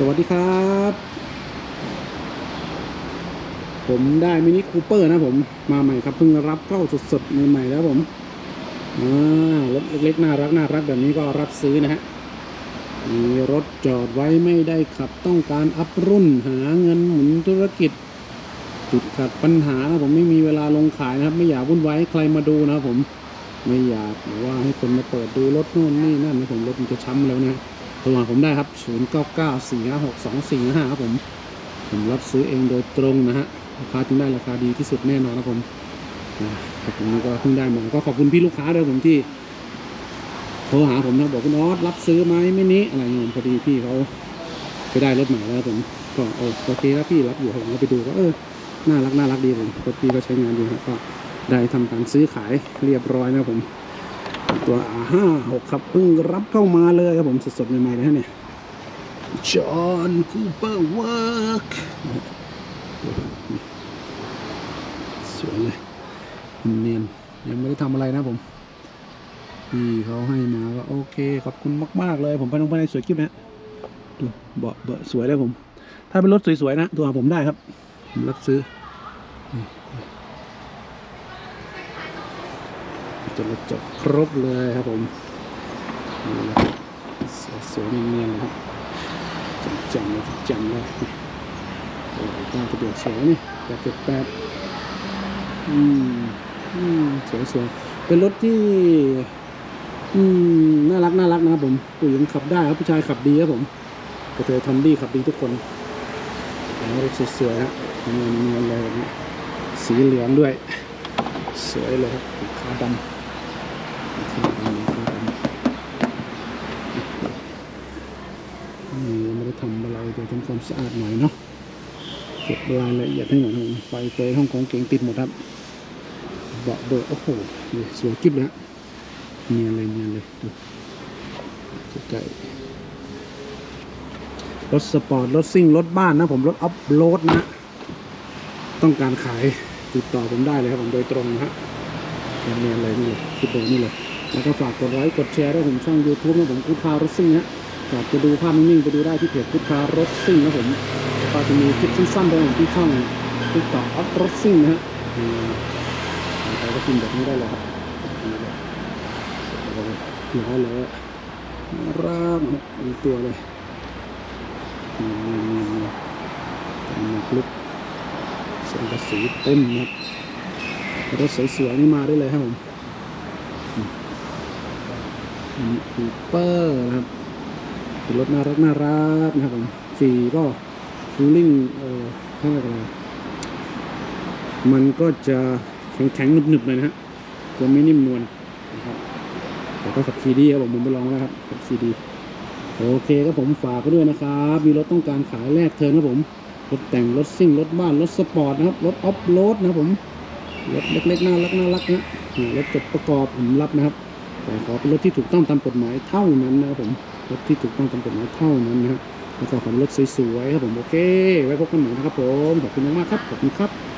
สวัสดีครับ ผมได้มินิคูเปอร์นะผมมาใหม่ครับเพิ่งรับเข้าสดๆใหม่ๆแล้วผมรถเล็กๆน่ารักน่ารักแบบนี้ก็รับซื้อนะฮะมีรถจอดไว้ไม่ได้ขับต้องการอัพรุ่นหาเงินหมุนธุรกิจติดขัดปัญหานะผมไม่มีเวลาลงขายนะครับ ไม่อยากวุ่นวายใครมาดูนะครับผมไม่อยากหรือว่าให้คนมาเปิดดูรถนู่นนี่นั่นนะผมรถมันจะช้ำแล้วนะ โทรหาผมได้ครับ 0 9 9 4 5 6 2 4 5ครับผม ผมรับซื้อเองโดยตรงนะฮะราคาจึงได้ราคาดีที่สุดแน่นอนนะผมนะครับผมก็เพิ่งได้มาก็ขอบคุณพี่ลูกค้าด้วยผมที่โทรหาผมนะบอกคุณออสรับซื้อไหมไม่นี้อะไรเงี้ยพอดีพี่เขาไปได้รถใหม่แล้วผมก็โอเคแล้วพี่รับอยู่ผมก็ไปดูก็เออน่ารักน่ารักดีผมรถพี่ก็ใช้งานดีครับก็ได้ทำการซื้อขายเรียบร้อยนะครับผม ตัวห้าหกครับเพิ่งรับเข้ามาเลยครับผมสดๆใหม่ๆเลยฮะเนี่ยจอห์นคูเปอร์เวิร์กสวยเลยเนียนยังไม่ได้ทำอะไรนะผมพี่เขาให้มาก็โอเค ขอบคุณมาก ๆ เลย ผมไปลงไปในสวยกิ๊บนะฮะดูเบาะเบาะสวยเลยผม ถ้าเป็นรถสวย ๆ นะ ตัวผมได้ครับผมรับซื้อ จนกระจกครบเลยครับผมนี่แหละครับสวยๆเนียนๆเลยครับจำๆเลยจำเลยโอ้โหตั้งทะเบียนสวยนี่แปดเจ็ดแปดอืมอืมสวยๆเป็นรถที่ อืมน่ารักน่ารักนะครับผมผู้หญิงขับได้ครับผู้ชายขับดีครับผมกระเทยทอมดี้ขับดีทุกคนรถสวยๆฮะเนียนเนียนๆเลยแบบนี้สีเหลืองด้วย สวยเลยครับขาวดำ นี่ไม่ได้ทำอะไรเดี๋ยวทำความสะอาดหน่อยเนาะเก็บรายละเอียดให้หน่อยครับไฟเฟยห้องของเก่งติดหมดครับเบาะเบอร์โอ้โหสวยกิ๊บเลยฮะเนียนเลยเนียนเลยดูใกล้รถสปอร์ต รถซิ่ง รถบ้านนะ ผมรถออฟโรดนะ ต้องการขายติดต่อผมได้เลยครับ ผมโดยตรงนะฮะเนียนเลยนี่เลยคลิปเบอร์นี่เลย แล้วก็ฝากกดไลค์กดแชร์ด้วยผมช่อง YouTube นะผมกุดคารถซิ่งฮะฝากไปดูภาพนิ่งๆไปดูได้ที่เพจกุดคารถซิ่งนะผมก็จะมีคลิปสั้นๆด้วยผมที่ช่องติ๊กต็อกอัพรถซิ่งนะฮะอืมใครก็พิมพ์แบบนี้ได้เลยครับนี่เลยร้อยเลยน่ารักครับมีตัวเลยนี่ๆๆตามาคลุกสังกะสีเต็มนะครับรถสวยๆนี่มาได้เลยครับผม คูเปอร์นะครับเป็นรถน่ารักน่ารักนะครับผมสีก็ฟูลิ่งเอ่อข้างอะไรมันก็จะแข็งๆหนึบๆหน่อยนะฮะจะไม่นิ่มนวลนะครับแต่ก็ขับซีดีครับผมผมไปลองแล้วครับขับซีดีโอเคครับผมฝากด้วยนะครับ มีรถต้องการขายแลกเทินครับผมรถแต่งรถซิ่งรถบ้านรถสปอร์ตนะครับรถออฟโรดนะครับผมรถเล็กๆน่ารักน่ารักนะรถจดประกอบผมรับนะครับ แต่ขอเป็นรถที่ถูกต้องตามกฎหมายเท่านั้นนะครับผมรถที่ถูกต้องตามกฎหมายเท่านั้นนะฮะแล้วก็ขอรถสวยๆครับผมโอเค ไว้พบกันใหม่นะครับผมขอบคุณมากครับขอบคุณครับ